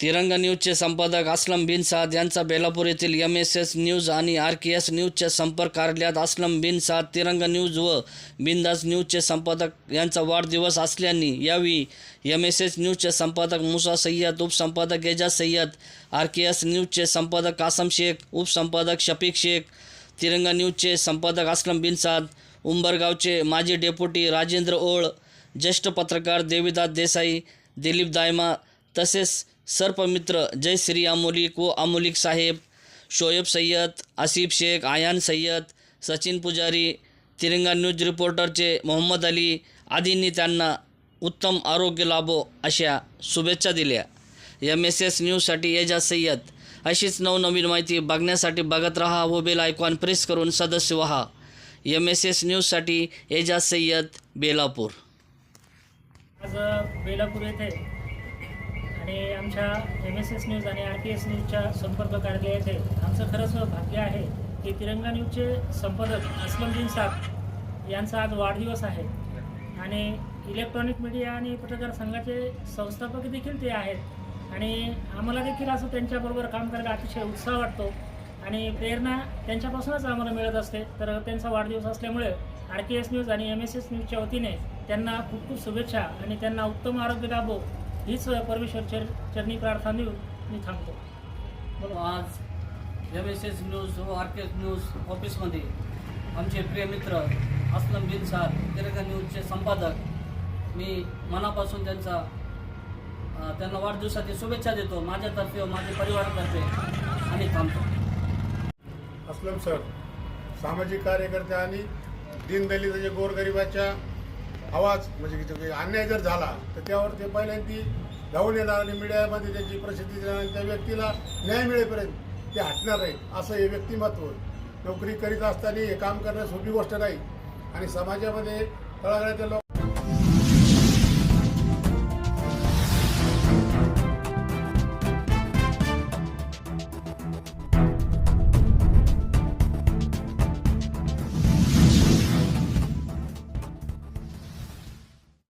तिरंगा न्यूजचे संपादक असलम बिन साद यांचा बेलापूर येथील एम एस एस न्यूज आणि आर के एस न्यूजच्या संपर्क कार्यालयात असलम बिन साद तिरंगा न्यूज व बिंदास न्यूजचे संपादक यांचा वाढदिवस असल्याने यावेळी एम एस एस न्यूजचे संपादक Musa Syed उपसंपादक Ejaz Sayyed R K S न्यूजचे संपादक कासम शेख उपसंपादक शफीक शेख तिरंगा न्यूजचे संपादक असलम बिन साद उंबरगावचे माजी डेप्युटी राजेंद्र ओळ ज्येष्ठ पत्रकार देवीदास देसाई दिलीप दायमा तसेच सर्पमित्र जय श्री अमोलिक व अमोलिक साहेब शोएब सय्यद आसिफ शेख आयान सय्यद सचिन पुजारी तिरंगा न्यूज रिपोर्टरचे मोहम्मद अली आदींनी त्यांना उत्तम आरोग्य लाभो अशा शुभेच्छा दिल्या. एम एस एस न्यूजसाठी एजाज सय्यद. अशीच नवनवीन माहिती बघण्यासाठी बघत राहा व बेल आयकॉन प्रेस करून सदस्य व्हा. एम एस एस न्यूजसाठी एजाज सय्यद बेलापूर. आज बेलापूर येथे आमच्या एम एस एस न्यूज आणि आर टी एस न्यूजच्या संपर्क कार्यालय येथे आमचं खरंच भाग्य आहे की तिरंगा न्यूजचे संपादक अस्लमदीन साब यांचा आज वाढदिवस आहे. आणि इलेक्ट्रॉनिक मीडिया आणि पत्रकार संघाचे संस्थापक देखील ते आहेत. आणि आम्हाला देखील असं त्यांच्याबरोबर काम करायला अतिशय उत्साह वाटतो. आणि प्रेरणा त्यांच्यापासूनच आम्हाला मिळत असते. तर त्यांचा वाढदिवस असल्यामुळे आर के एस न्यूज आणि एम एस एस न्यूजच्या वतीने त्यांना खूप खूप शुभेच्छा आणि त्यांना उत्तम आरोग्य लाभो. हीच परमेश्वर चर चरणी प्रार्थना देऊन मी थांबतो. आज एम एस एस न्यूज व आर के एस न्यूज ऑफिसमध्ये आमचे प्रिय मित्र असलम बिन साद तिरंगा न्यूजचे संपादक मी मनापासून त्यांचा त्यांना वाढदिवसाची शुभेच्छा देतो. माझ्यातर्फे व माझ्या परिवारातर्फे आणि थांबतो. असलम सर सामाजिक कार्यकर्ते आणि दीनदलित जे गोरगरिबाच्या आवाज म्हणजे की अन्याय जर झाला तर त्यावर ते पहिल्यांदी धावून येणार आणि मीडियामध्ये त्याची प्रसिद्धी देणार आणि त्या व्यक्तीला न्याय मिळेपर्यंत ते हटणार नाही असं हे व्यक्तिमत्व नोकरी करीत असताना हे काम करणं सोपी गोष्ट नाही. आणि समाजामध्ये तळागाळातील लोक